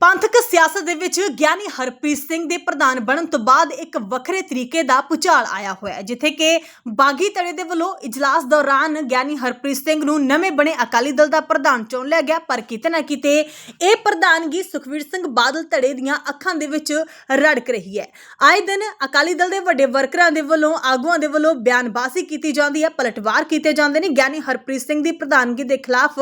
ਪੰਥਕ ਸਿਆਸਤ ਦੇ ਵਿੱਚ ਗਿਆਨੀ ਹਰਪ੍ਰੀਤ ਸਿੰਘ ਦੇ ਪ੍ਰਧਾਨ ਬਣਨ ਤੋਂ ਬਾਅਦ ਇੱਕ ਵੱਖਰੇ ਤਰੀਕੇ ਦਾ ਪੁਚਾਲ ਆਇਆ ਹੋਇਆ ਹੈ, ਜਿੱਥੇ ਕਿ ਬਾਗੀ ਧੜੇ ਦੇ ਵੱਲੋਂ ਇਜਲਾਸ ਦੌਰਾਨ ਗਿਆਨੀ ਹਰਪ੍ਰੀਤ ਸਿੰਘ ਨੂੰ ਨਵੇਂ ਬਣੇ ਅਕਾਲੀ ਦਲ ਦਾ ਪ੍ਰਧਾਨ ਚੁਣ ਲਿਆ ਗਿਆ, ਪਰ ਕਿਤੇ ਨਾ ਕਿਤੇ ਇਹ ਪ੍ਰਧਾਨਗੀ ਸੁਖਵੀਰ ਸਿੰਘ ਬਾਦਲ ਧੜੇ ਦੀਆਂ ਅੱਖਾਂ ਦੇ ਵਿੱਚ ਰੜਕ ਰਹੀ ਹੈ। ਆਏ ਦਿਨ ਅਕਾਲੀ ਦਲ ਦੇ ਵੱਡੇ ਵਰਕਰਾਂ ਦੇ ਵੱਲੋਂ ਆਗੂਆਂ ਦੇ ਵੱਲੋਂ ਬਿਆਨਬਾਜ਼ੀ ਕੀਤੀ ਜਾਂਦੀ ਹੈ, ਪਲਟਵਾਰ ਕੀਤੇ ਜਾਂਦੇ ਨੇ। ਗਿਆਨੀ ਹਰਪ੍ਰੀਤ ਸਿੰਘ ਦੀ ਪ੍ਰਧਾਨਗੀ ਦੇ ਖਿਲਾਫ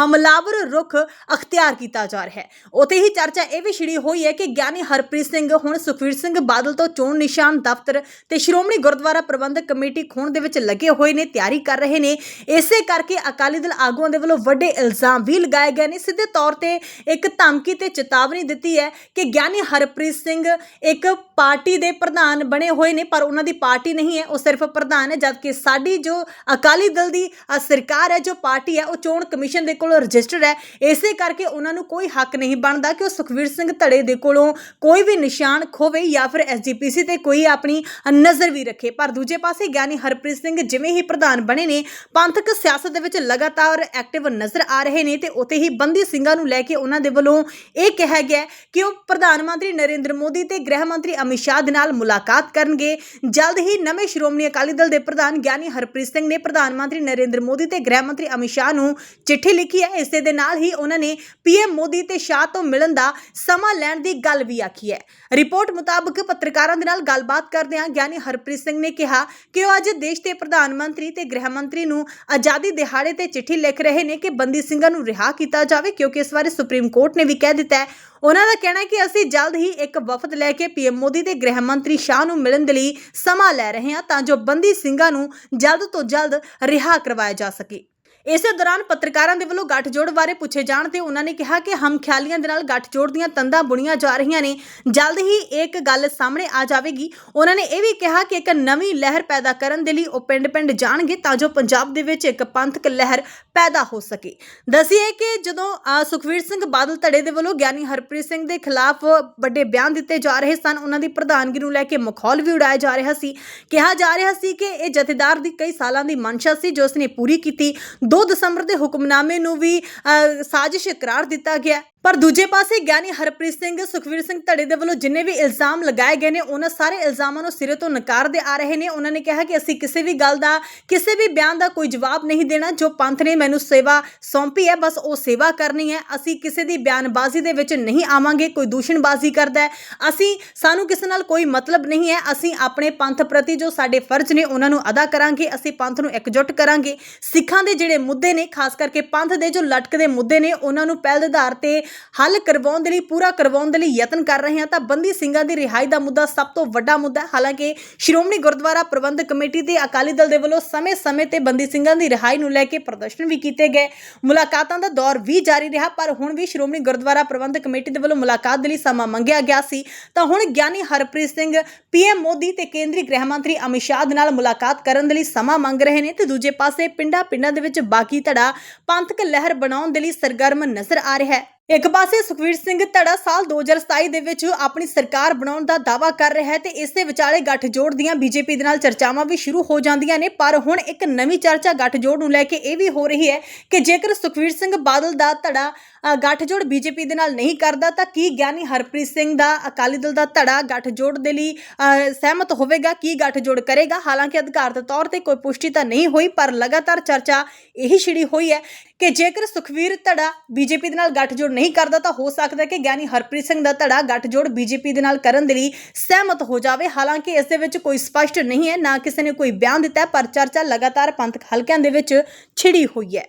ਹਮਲਾਵਰ ਰੁਖ ਅਖਤਿਆਰ ਕੀਤਾ ਜਾ ਰਿਹਾ ਹੈ। ਉਤੇ ਹੀ ਚਰਚਾ ਇਹ ਵੀ ਛਿੜੀ ਹੋਈ ਹੈ ਕਿ ਗਿਆਨੀ ਹਰਪ੍ਰੀਤ ਸਿੰਘ ਹੁਣ ਸੁਖਵੀਰ ਸਿੰਘ ਬਾਦਲ ਤੋਂ ਚੋਣ ਨਿਸ਼ਾਨ ਦਫ਼ਤਰ ਤੇ ਸ਼੍ਰੋਮਣੀ ਗੁਰਦੁਆਰਾ ਪ੍ਰਬੰਧਕ ਕਮੇਟੀ ਖੋਣ ਦੇ ਵਿੱਚ ਲੱਗੇ ਹੋਏ ਨੇ, ਤਿਆਰੀ ਕਰ ਰਹੇ ਨੇ। ਇਸੇ ਕਰਕੇ ਅਕਾਲੀ ਦਲ ਆਗੂਆਂ ਦੇ ਵੱਲੋਂ ਵੱਡੇ ਇਲਜ਼ਾਮ ਵੀ ਲਗਾਏ ਗਏ ਨੇ। ਸਿੱਧੇ ਤੌਰ ਤੇ ਇੱਕ ਧਮਕੀ ਤੇ ਚੇਤਾਵਨੀ ਦਿੱਤੀ ਹੈ ਕਿ ਗਿਆਨੀ ਹਰਪ੍ਰੀਤ ਸਿੰਘ ਇੱਕ ਪਾਰਟੀ ਦੇ ਪ੍ਰਧਾਨ ਬਣੇ ਹੋਏ ਨੇ, ਪਰ ਉਹਨਾਂ ਦੀ ਪਾਰਟੀ ਨਹੀਂ ਹੈ, ਉਹ ਸਿਰਫ ਪ੍ਰਧਾਨ ਹੈ, ਜਦਕਿ ਸਾਡੀ ਜੋ ਅਕਾਲੀ ਦਲ ਦੀ ਸਰਕਾਰ ਹੈ, ਜੋ ਪਾਰਟੀ ਹੈ, ਉਹ ਚੋਣ ਕਮਿਸ਼ਨ ਦੇ ਕੋਲ ਰਜਿਸਟਰਡ ਹੈ। ਇਸੇ ਕਰਕੇ ਉਹਨਾਂ ਨੂੰ ਕੋਈ ਹੱਕ ਨਹੀਂ ਬਣਦਾ ਕਿ ਉਹ ਸੁਖਵੀਰ ਸਿੰਘ ਧੜੇ ਦੇ ਕੋਲੋਂ ਕੋਈ ਵੀ ਨਿਸ਼ਾਨ ਖੋਵੇ ਜਾਂ ਫਿਰ ਐਸਜੀਪੀਸੀ ਤੇ ਕੋਈ ਆਪਣੀ ਨਜ਼ਰ ਵੀ ਰੱਖੇ। ਪਰ ਦੂਜੇ ਪਾਸੇ ਗਿਆਨੀ ਹਰਪ੍ਰੀਤ ਸਿੰਘ ਜਿਵੇਂ ਹੀ ਪ੍ਰਧਾਨ ਬਣੇ ਨੇ, ਪੰਥਕ ਸਿਆਸਤ ਦੇ ਵਿੱਚ ਲਗਾਤਾਰ ਐਕਟਿਵ ਨਜ਼ਰ ਆ ਰਹੇ ਨੇ ਤੇ ਉਤੇ ਹੀ ਬੰਦੀ ਸਿੰਘਾਂ ਨੂੰ ਲੈ ਕੇ ਉਹਨਾਂ ਦੇ ਵੱਲੋਂ ਇਹ ਕਿਹਾ ਗਿਆ ਕਿ ਉਹ ਪ੍ਰਧਾਨ ਮੰਤਰੀ ਨਰਿੰਦਰ ਮੋਦੀ ਤੇ ਗ੍ਰਹਿ ਮੰਤਰੀ ਅਮਿਤ ਸ਼ਾਹ ਦੇ ਨਾਲ ਮੁਲਾਕਾਤ ਕਰਨਗੇ। ਜਲਦ ਹੀ ਨਵੇਂ ਸ਼੍ਰੋਮਣੀ ਅਕਾਲੀ ਦਲ ਦੇ ਪ੍ਰਧਾਨ ਗਿਆਨੀ ਹਰਪ੍ਰੀਤ ਸਿੰਘ ਨੇ ਪ੍ਰਧਾਨ ਮੰਤਰੀ ਨਰਿੰਦਰ ਮੋਦੀ ਤੇ ਗ੍ਰਹਿ ਮੰਤਰੀ ਅਮਿਤ ਸ਼ਾਹ ਨੂੰ ਚਿੱਠੀ ਲਿਖੀ ਹੈ। ਇਸੇ ਦੇ ਨਾਲ ਹੀ ਉਹਨਾਂ ਨੇ ਪੀਐਮ ਮੋਦੀ ਤੇ ਸ਼ਾਹ ਤੋਂ ਮਿਲਣ ਦਾ ਸਮਾਂ ਲੈਣ ਦੀ ਗੱਲ ਵੀ ਆਖੀ ਹੈ। ਰਿਪੋਰਟ ਮੁਤਾਬਕ ਪੱਤਰਕਾਰਾਂ ਦੇ ਨਾਲ ਗੱਲਬਾਤ ਕਰਦਿਆਂ ਗਿਆਨੀ ਹਰਪ੍ਰੀਤ ਸਿੰਘ ਨੇ ਕਿਹਾ ਕਿ ਉਹ ਅੱਜ ਦੇਸ਼ ਦੇ ਪ੍ਰਧਾਨ ਮੰਤਰੀ ਤੇ ਗ੍ਰਹਿ ਮੰਤਰੀ ਨੂੰ ਆਜ਼ਾਦੀ ਦਿਹਾੜੇ ਤੇ ਚਿੱਠੀ ਲਿਖ ਰਹੇ ਨੇ ਕਿ ਬੰਦੀ ਸਿੰਘਾਂ ਨੂੰ ਰਿਹਾ ਕੀਤਾ ਜਾਵੇ, ਕਿਉਂਕਿ ਇਸ ਬਾਰੇ ਸੁਪਰੀਮ ਕੋਰਟ ਨੇ ਵੀ ਕਹਿ ਦਿੱਤਾ ਹੈ। ਉਹਨਾਂ ਦਾ ਕਹਿਣਾ ਹੈ ਕਿ ਅਸੀਂ ਜਲਦ ਹੀ ਇੱਕ ਵਫਦ ਲੈ ਕੇ ਪੀਐਮ ਮੋਦੀ ਤੇ ਗ੍ਰਹਿ ਮੰਤਰੀ ਸ਼ਾਹ ਨੂੰ ਮਿਲਣ ਦੇ ਲਈ ਸਮਾਂ ਲੈ ਰਹੇ ਹਾਂ ਤਾਂ ਜੋ ਬੰਦੀ ਸਿੰਘਾਂ ਨੂੰ ਜਲਦ ਤੋਂ ਜਲਦ ਰਿਹਾ ਕਰਵਾਇਆ ਜਾ ਸਕੇ। ਇਸੇ ਦੌਰਾਨ ਪੱਤਰਕਾਰਾਂ ਦੇ ਵੱਲੋਂ ਗੱਠਜੋੜ ਬਾਰੇ ਪੁੱਛੇ ਜਾਣ ਤੇ ਉਹਨਾਂ ਨੇ ਕਿਹਾ ਕਿ ਹਮਖਿਆਲੀਆਂ ਦੇ ਨਾਲ ਗੱਠਜੋੜ ਦੀਆਂ ਤੰਦਾਂ ਬੁਣੀਆਂ ਜਾ ਰਹੀਆਂ ਨੇ। ਜਲਦ ਹੀ ਇੱਕ ਗੱਲ ਸਾਹਮਣੇ ਆ ਜਾਵੇਗੀ। ਉਹਨਾਂ ਨੇ ਇਹ ਵੀ ਕਿਹਾ ਕਿ ਇੱਕ ਨਵੀਂ ਲਹਿਰ ਪੈਦਾ ਕਰਨ ਦੇ ਲਈ ਉਹ ਪਿੰਡ-ਪਿੰਡ ਜਾਣਗੇ ਤਾਂ ਜੋ ਪੰਜਾਬ ਦੇ ਵਿੱਚ ਇੱਕ ਪੰਥਕ ਲਹਿਰ ਪੈਦਾ ਹੋ ਸਕੇ। ਦਸੀਏ ਕਿ ਜਦੋਂ ਅ, ਸੁਖਵੀਰ ਸਿੰਘ ਬਾਦਲ ਧੜੇ ਦੇ ਵੱਲੋਂ ਗਿਆਨੀ ਹਰਪ੍ਰੀਤ ਸਿੰਘ ਦੇ ਖਿਲਾਫ ਵੱਡੇ ਬਿਆਨ ਦਿੱਤੇ ਜਾ ਰਹੇ ਸਨ ਉਹਨਾਂ ਦੀ ਪ੍ਰਧਾਨਗੀ ਨੂੰ ਲੈ ਕੇ ਮਖੌਲ ਵੀ ਉਡਾਇਆ ਜਾ ਰਿਹਾ ਸੀ। ਕਿਹਾ ਜਾ ਰਿਹਾ ਸੀ ਕਿ ਇਹ ਜਥੇਦਾਰ ਦੀ ਕਈ ਸਾਲਾਂ ਦੀ ਮਨਸ਼ਾ ਸੀ ਜੋ ਉਸਨੇ ਪੂਰੀ ਕੀਤੀ। 2 ਦਸੰਬਰ ਦੇ ਹੁਕਮਨਾਮੇ ਨੂੰ ਵੀ ਸਾਜ਼ਿਸ਼ ਕਰਾਰ ਦਿੱਤਾ ਗਿਆ। ਪਰ ਦੂਜੇ ਪਾਸੇ ਗਿਆਨੀ ਹਰਪ੍ਰੀਤ ਸਿੰਘ, ਸੁਖਵੀਰ ਸਿੰਘ ਧੜੇ ਦੇ ਵੱਲੋਂ ਜਿੰਨੇ ਵੀ ਇਲਜ਼ਾਮ ਲਗਾਏ ਗਏ ਨੇ, ਉਹਨਾਂ ਸਾਰੇ ਇਲਜ਼ਾਮਾਂ ਨੂੰ ਸਿਰੇ ਤੋਂ ਨਕਾਰਦੇ ਆ ਰਹੇ ਨੇ। ਉਹਨਾਂ ਨੇ ਕਿਹਾ ਕਿ ਅਸੀਂ ਕਿਸੇ ਵੀ ਗੱਲ ਦਾ, ਕਿਸੇ ਵੀ ਬਿਆਨ ਦਾ ਕੋਈ ਜਵਾਬ ਨਹੀਂ ਦੇਣਾ। ਜੋ ਪੰਥ ਨੇ ਮੈਨੂੰ ਸੇਵਾ ਸੌਂਪੀ ਹੈ, ਬਸ ਉਹ ਸੇਵਾ ਕਰਨੀ ਹੈ। ਅਸੀਂ ਕਿਸੇ ਦੀ ਬਿਆਨਬਾਜ਼ੀ ਦੇ ਵਿੱਚ ਨਹੀਂ ਆਵਾਂਗੇ, ਕੋਈ ਦੂਸ਼ਣਬਾਜ਼ੀ ਕਰਦਾ ਹੈ। ਅਸੀਂ, ਸਾਨੂੰ ਕਿਸੇ ਨਾਲ ਕੋਈ ਮਤਲਬ ਨਹੀਂ ਹੈ। ਅਸੀਂ ਆਪਣੇ ਪੰਥ ਪ੍ਰਤੀ ਜੋ ਸਾਡੇ ਫਰਜ਼ ਨੇ, ਉਹਨਾਂ ਨੂੰ ਅਦਾ ਕਰਾਂਗੇ। ਅਸੀਂ ਪੰਥ ਨੂੰ ਇਕਜੁੱਟ ਕਰਾਂਗੇ। ਸਿੱਖਾਂ ਦੇ ਜਿਹੜੇ ਮੁੱਦੇ ਨੇ, ਖਾਸ ਕਰਕੇ ਪੰਥ ਦੇ ਜੋ ਲਟਕਦੇ ਮੁੱਦੇ ਨੇ, ਉਹਨਾਂ ਨੂੰ ਪਹਿਲ ਦੇ ਆਧਾਰ ਤੇ ਹੱਲ ਕਰਵਾਉਣ ਦੇ ਲਈ, ਪੂਰਾ ਕਰਵਾਉਣ ਦੇ ਲਈ ਯਤਨ ਕਰ ਰਹੇ ਹਾਂ, ਤਾਂ ਬੰਦੀ ਸਿੰਘਾਂ ਦੀ ਰਿਹਾਈ ਦਾ ਮੁੱਦਾ ਸਭ ਤੋਂ ਵੱਡਾ ਮੁੱਦਾ ਹੈ। ਹਾਲਾਂਕਿ ਸ਼੍ਰੋਮਣੀ ਗੁਰਦੁਆਰਾ ਪ੍ਰਬੰਧਕ ਕਮੇਟੀ ਤੇ ਅਕਾਲੀ ਦਲ ਦੇ ਵੱਲੋਂ ਸਮੇਂ-ਸਮੇਂ ਤੇ ਬੰਦੀ ਸਿੰਘਾਂ ਦੀ ਰਿਹਾਈ ਨੂੰ ਲੈ ਕੇ ਪ੍ਰਦਰਸ਼ਨ ਵੀ ਕੀਤੇ ਗਏ। ਮੁਲਾਕਾਤਾਂ ਦਾ ਦੌਰ ਵੀ ਜਾਰੀ ਰਿਹਾ, ਪਰ ਹੁਣ ਵੀ ਸ਼੍ਰੋਮਣੀ ਗੁਰਦੁਆਰਾ ਪ੍ਰਬੰਧਕ ਕਮੇਟੀ ਦੇ ਵੱਲੋਂ ਮੁਲਾਕਾਤ ਦੇ ਲਈ ਸਮਾਂ ਮੰਗਿਆ ਗਿਆ ਸੀ। ਤਾਂ ਹੁਣ ਗਿਆਨੀ ਹਰਪ੍ਰੀਤ ਸਿੰਘ ਪੀਐਮ ਮੋਦੀ ਤੇ ਕੇਂਦਰੀ ਗ੍ਰਹਿ ਮੰਤਰੀ ਅਮਿਤ ਸ਼ਾਹ ਦੇ ਨਾਲ ਮੁਲਾਕਾਤ ਕਰਨ ਦੇ ਲਈ ਸਮਾਂ ਮੰਗ ਰਹੇ ਨੇ। ਤੇ ਦੂਜੇ ਪਾਸੇ ਪਿੰਡਾਂ-ਪਿੰਡਾਂ ਦੇ ਵਿੱਚ ਬਾਕੀ ਧੜਾ ਪੰਥਕ ਲਹਿਰ ਬਣਾਉਣ ਦੇ ਲਈ ਸਰਗਰਮ ਨਜ਼ਰ ਆ ਰਿਹਾ ਹੈ। ਇੱਕ ਪਾਸੇ ਸੁਖਵੀਰ ਸਿੰਘ ਧੜਾ ਸਾਲ 2027 ਦੇ ਵਿੱਚ ਆਪਣੀ ਸਰਕਾਰ ਬਣਾਉਣ ਦਾ ਦਾਅਵਾ ਕਰ ਰਿਹਾ ਹੈ ਤੇ ਇਸੇ ਵਿਚਾਲੇ ਗੱਠਜੋੜ ਦੀਆਂ ਬੀਜੇਪੀ ਦੇ ਨਾਲ ਚਰਚਾਵਾਂ ਵੀ ਸ਼ੁਰੂ ਹੋ ਜਾਂਦੀਆਂ ਨੇ ਪਰ ਹੁਣ ਇੱਕ ਨਵੀਂ ਚਰਚਾ ਗੱਠਜੋੜ ਨੂੰ ਲੈ ਕੇ ਇਹ ਵੀ ਹੋ ਰਹੀ ਹੈ ਕਿ ਜੇਕਰ ਸੁਖਵੀਰ ਸਿੰਘ ਬਾਦਲ ਦਾ ਧੜਾ ਅ, ਗੱਠਜੋੜ ਬੀਜੇਪੀ ਦੇ ਨਾਲ ਨਹੀਂ ਕਰਦਾ ਤਾਂ ਕੀ ਗਿਆਨੀ ਹਰਪ੍ਰੀਤ ਸਿੰਘ ਦਾ ਅਕਾਲੀ ਦਲ ਦਾ ਧੜਾ ਗੱਠਜੋੜ ਦੇ ਲਈ ਸਹਿਮਤ ਹੋਵੇਗਾ ਕੀ ਗੱਠਜੋੜ ਕਰੇਗਾ? ਹਾਲਾਂਕਿ ਅਧਿਕਾਰ ਦੇ ਤੌਰ ਤੇ ਕੋਈ ਪੁਸ਼ਟੀ ਤਾਂ ਨਹੀਂ ਹੋਈ ਪਰ ਲਗਾਤਾਰ ਚਰਚਾ ਇਹੀ ਛਿੜੀ ਹੋਈ ਹੈ ਕਿ ਜੇਕਰ ਸੁਖਵੀਰ ਧੜਾ ਬੀਜੇਪੀ ਦੇ ਨਾਲ ਗੱਠਜੋੜ ਨਹੀਂ ਕਰਦਾ ਤਾਂ ਹੋ ਸਕਦਾ ਹੈ ਕਿ ਗਿਆਨੀ ਹਰਪ੍ਰੀਤ ਸਿੰਘ ਦਾ ਧੜਾ ਗੱਠਜੋੜ ਬੀਜੇਪੀ ਦੇ ਨਾਲ ਕਰਨ ਦੇ ਲਈ ਸਹਿਮਤ ਹੋ ਜਾਵੇ। ਹਾਲਾਂਕਿ ਇਸ ਦੇ ਵਿੱਚ ਕੋਈ ਸਪਸ਼ਟ ਨਹੀਂ ਹੈ ਨਾ ਕਿਸੇ ਨੇ ਕੋਈ ਬਿਆਨ ਦਿੱਤਾ ਹੈ, ਪਰ ਚਰਚਾ ਲਗਾਤਾਰ ਪੰਥਕ ਹਲਕਿਆਂ ਦੇ ਵਿੱਚ ਛਿੜੀ ਹੋਈ ਹੈ।